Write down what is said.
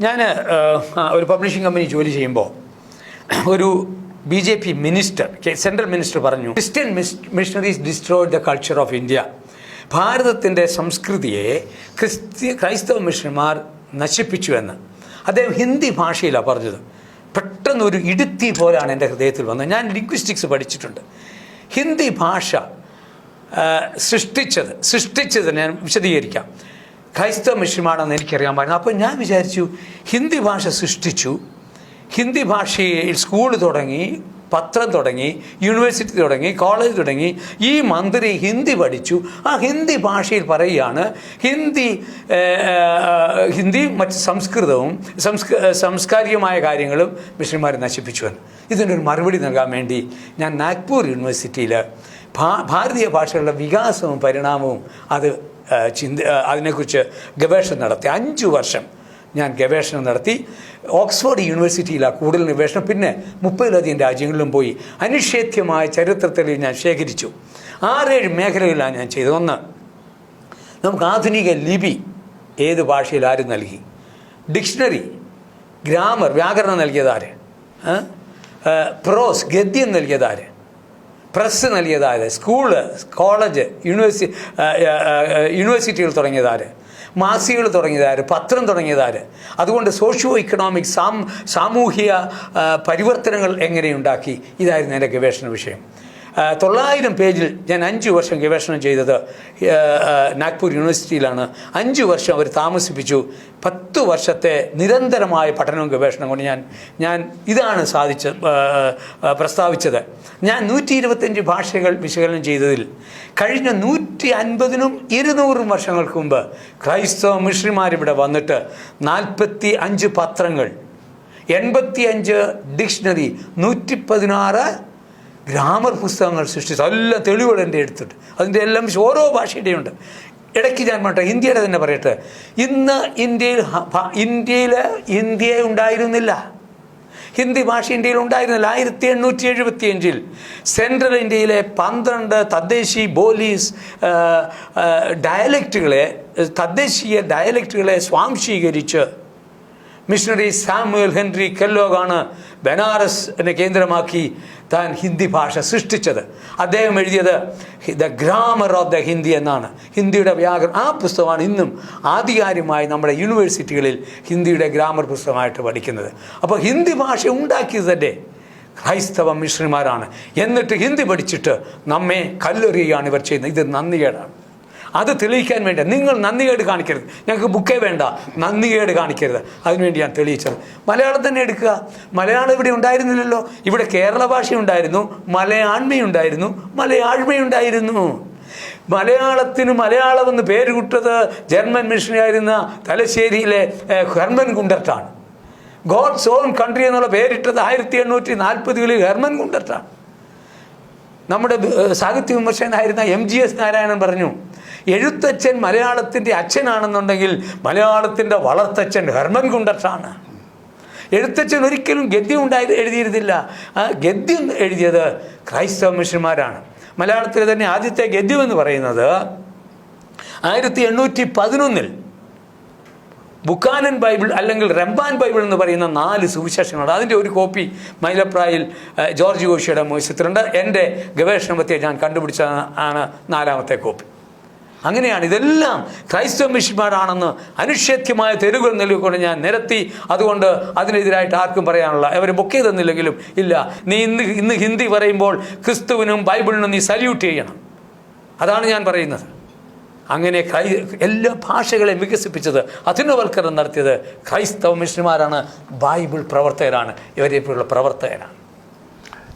ഞാൻ ഒരു publishing company ജോലി ചെയ്യുമ്പോൾ ഒരു B J P minister central minister പറഞ്ഞു Christian missionaries destroyed the culture of India ഭാരതത്തിന്റെ സംസ്കൃതിയെ ക്രിസ്ത്യ ക്രൈസ്തവ മിഷണർമാർ നശിപ്പിച്ചു എന്ന്. അദ്ദേഹം ഹിന്ദി ഭാഷയിലാണ് പറഞ്ഞത്. പെട്ടെന്ന് ഒരു ഇടുത്തി പോലാണ് എന്റെ ഹൃദയത്തിൽ വന്നത്. ഞാൻ ലിംഗ്വിസ്റ്റിക്സ് പഠിച്ചിട്ടുണ്ട്. ഹിന്ദി ഭാഷ സൃഷ്ടിച്ചത് സൃഷ്ടിച്ചത് ഞാൻ വിശദീകരിക്കാം. ക്രൈസ്തവ മിഷ്യമാണെന്ന് എനിക്കറിയാൻ പാടില്ല. അപ്പോൾ ഞാൻ വിചാരിച്ചു ഹിന്ദി ഭാഷ സൃഷ്ടിച്ചു. ഹിന്ദി ഭാഷയിൽ സ്കൂൾ തുടങ്ങി പത്രം തുടങ്ങി യൂണിവേഴ്സിറ്റി തുടങ്ങി കോളേജ് തുടങ്ങി. ഈ മന്ത്രി ഹിന്ദി പഠിച്ചു. ആ ഹിന്ദി ഭാഷയിൽ പറയുകയാണ് ഹിന്ദി ഹിന്ദി മറ്റ് സംസ്കൃതവും സംസ്ക സാംസ്കാരികമായ കാര്യങ്ങളും മിഷന്മാർ നശിപ്പിച്ചു എന്ന്. ഇതിനൊരു മറുപടി നൽകാൻ വേണ്ടി ഞാൻ നാഗ്പൂർ യൂണിവേഴ്സിറ്റിയിൽ ഭാരതീയ ഭാഷകളുടെ വികാസവും പരിണാമവും അത് ചിന്ത അതിനെക്കുറിച്ച് ഗവേഷണം നടത്തി. അഞ്ച് വർഷം ഞാൻ ഗവേഷണം നടത്തി. ഓക്സ്ഫോർഡ് യൂണിവേഴ്സിറ്റിയിലാണ് കൂടുതൽ ഗവേഷണം. പിന്നെ മുപ്പതിലധികം രാജ്യങ്ങളിലും പോയി അനിഷേധ്യമായ ചരിത്രത്തിൽ ഞാൻ ശേഖരിച്ചു. ആറേഴ് മേഖലകളിലാണ് ഞാൻ ചെയ്തത്. ഒന്ന് നമുക്ക് ആധുനിക ലിപി ഏത് ഭാഷയിൽ ആരും നൽകി? ഡിക്ഷണറി ഗ്രാമർ വ്യാകരണം നൽകിയതാര് പ്രോസ് ഗദ്യം നൽകിയതാര് പ്രസ് നൽകിയതാര്? സ്കൂൾ കോളേജ് യൂണിവേഴ്സിറ്റി യൂണിവേഴ്സിറ്റികൾ തുടങ്ങിയതാര്? മാസികകൾ തുടങ്ങിയതാര്? പത്രം തുടങ്ങിയതാര്? അതുകൊണ്ട് സോഷ്യോ ഇക്കണോമിക് സാം സാമൂഹിക പരിവർത്തനങ്ങൾ എങ്ങനെയുണ്ടാക്കി ഇതായിരുന്നു എന്റെ ഗവേഷണ വിഷയം. തൊള്ളായിരം പേജിൽ ഞാൻ അഞ്ച് വർഷം ഗവേഷണം ചെയ്തത് നാഗ്പൂർ യൂണിവേഴ്സിറ്റിയിലാണ്. അഞ്ച് വർഷം അവർ താമസിപ്പിച്ചു. പത്ത് വർഷത്തെ നിരന്തരമായ പഠനവും ഗവേഷണം കൊണ്ട് ഞാൻ ഞാൻ ഇതാണ് സാധിച്ച പ്രസ്താവിച്ചത്. ഞാൻ നൂറ്റി ഇരുപത്തഞ്ച് ഭാഷകൾ വിശകലനം ചെയ്തതിൽ കഴിഞ്ഞ നൂറ്റി അൻപതിനും ഇരുന്നൂറും വർഷങ്ങൾക്ക് മുമ്പ് ക്രൈസ്തവ മിഷണിമാരിവിടെ വന്നിട്ട് നാൽപ്പത്തി അഞ്ച് പത്രങ്ങൾ എൺപത്തിയഞ്ച് ഡിക്ഷണറി നൂറ്റി പതിനാറ് ഗ്രാമർ പുസ്തകങ്ങൾ സൃഷ്ടിച്ചു. എല്ലാം തെളിവുകൾ എന്റെ എടുത്തിട്ട് അതിന്റെ എല്ലാം ഓരോ ഭാഷയുടെയും ഉണ്ട് ഇടയ്ക്ക് ഞാൻ പറയട്ടെ ഇന്ത്യയുടെ തന്നെ പറയട്ടെ. ഇന്ന് ഇന്ത്യയിൽ ഇന്ത്യയിൽ ഇന്ത്യ ഉണ്ടായിരുന്നില്ല. ഹിന്ദി ഭാഷ ഇന്ത്യയിൽ ഉണ്ടായിരുന്നില്ല. ആയിരത്തി എണ്ണൂറ്റി എഴുപത്തി അഞ്ചിൽ സെൻട്രൽ ഇന്ത്യയിലെ പന്ത്രണ്ട് തദ്ദേശി ബോലീസ് ഡയലക്റ്റുകളെ തദ്ദേശീയ ഡയലക്റ്റുകളെ സ്വാംശീകരിച്ച് മിഷണറി സാമുവൽ ഹെൻറി കെല്ലോഗാണ് ബനാറസ് എന്നെ കേന്ദ്രമാക്കി താൻ ഹിന്ദി ഭാഷ സൃഷ്ടിച്ചത്. അദ്ദേഹം എഴുതിയത് the grammar of the Hindi എന്നാണ്. ഹിന്ദിയുടെ വ്യാകരണം ആ പുസ്തകമാണ് ഇന്നും ആധികാരികമായി നമ്മുടെ യൂണിവേഴ്സിറ്റികളിൽ ഹിന്ദിയുടെ ഗ്രാമർ പുസ്തകമായിട്ട് പഠിക്കുന്നത്. അപ്പോൾ ഹിന്ദി ഭാഷ ഉണ്ടാക്കിയത് തന്നെ ക്രൈസ്തവ മിഷണറിമാരാണ്. എന്നിട്ട് ഹിന്ദി പഠിച്ചിട്ട് നമ്മെ കല്ലെറിയുകയാണ് ഇവർ ചെയ്യുന്നത്. ഇത് നന്ദികേടാണ്. അത് തെളിയിക്കാൻ വേണ്ടി. നിങ്ങൾ നന്ദികേട് കാണിക്കരുത്. ഞങ്ങൾക്ക് ബുക്കേ വേണ്ട. നന്ദികേട് കാണിക്കരുത്. അതിനുവേണ്ടി ഞാൻ തെളിയിച്ചത്. മലയാളം തന്നെ എടുക്കുക. മലയാളം ഇവിടെ ഉണ്ടായിരുന്നില്ലല്ലോ. ഇവിടെ കേരള ഭാഷ ഉണ്ടായിരുന്നു മലയാണ്മയുണ്ടായിരുന്നു. മലയാഴ്മയുണ്ടായിരുന്നു. മലയാളത്തിന് മലയാളം എന്ന് പേര് കിട്ടത് ജർമ്മൻ മിഷനറി ആയിരുന്ന തലശ്ശേരിയിലെ ഹെർമൻ ഗുണ്ടർട്ടാണ്. ഗോഡ്സ് ഓൺ കൺട്രി എന്നുള്ള പേരിട്ടത് ആയിരത്തി എണ്ണൂറ്റി നാൽപ്പതുകളിൽ ഹെർമൻ ഗുണ്ടർട്ടാണ്. നമ്മുടെ സാഹിത്യ വിമർശകനായിരുന്ന എം ജി എസ് നാരായണൻ പറഞ്ഞു എഴുത്തച്ഛൻ മലയാളത്തിന്റെ അച്ഛനാണെന്നുണ്ടെങ്കിൽ മലയാളത്തിന്റെ വളർത്തച്ഛൻ ഹെർമൻ കുണ്ടർട്ടാണ് എഴുത്തച്ഛൻ ഒരിക്കലും ഗദ്യം ഉണ്ടായി എഴുതിയിരുന്നില്ല. ആ ഗദ്യം എഴുതിയത് ക്രൈസ്തവ മിഷന്മാരാണ്. മലയാളത്തിൽ തന്നെ ആദ്യത്തെ ഗദ്യം എന്ന് പറയുന്നത് ആയിരത്തി എണ്ണൂറ്റി പതിനൊന്നിൽ ബുക്കാനൻ ബൈബിൾ അല്ലെങ്കിൽ റംബാൻ ബൈബിൾ എന്ന് പറയുന്ന നാല് സുവിശേഷങ്ങളുണ്ട്. അതിന്റെ ഒരു കോപ്പി മൈലപ്രായിൽ ജോർജ് ഗോഷിയുടെ മോശത്തിലുണ്ട് എന്റെ ഗവേഷണത്തെ ഞാൻ കണ്ടുപിടിച്ച ആണ് നാലാമത്തെ കോപ്പി. അങ്ങനെയാണ് ഇതെല്ലാം ക്രൈസ്തവ മിഷന്മാരാണെന്ന് അനുഷേദ്യമായ തെരുവുകൾ നൽകിക്കൊണ്ട് ഞാൻ നിരത്തി. അതുകൊണ്ട് അതിനെതിരായിട്ട് ആർക്കും പറയാനുള്ള അവർ ബുക്ക് ചെയ്തെന്നില്ലെങ്കിലും ഇല്ല. നീ ഇന്ന് ഇന്ന് ഹിന്ദി പറയുമ്പോൾ ക്രിസ്തുവിനും ബൈബിളിനും നീ സല്യൂട്ട് ചെയ്യണം. അതാണ് ഞാൻ പറയുന്നത്. അങ്ങനെ ക്രൈ എല്ലാ ഭാഷകളെയും വികസിപ്പിച്ചത് അധുനവൽക്കരണം നടത്തിയത് ക്രൈസ്തവ മിഷന്മാരാണ് ബൈബിൾ പ്രവർത്തകരാണ് ഇവരെ പോലുള്ള പ്രവർത്തകരാണ്.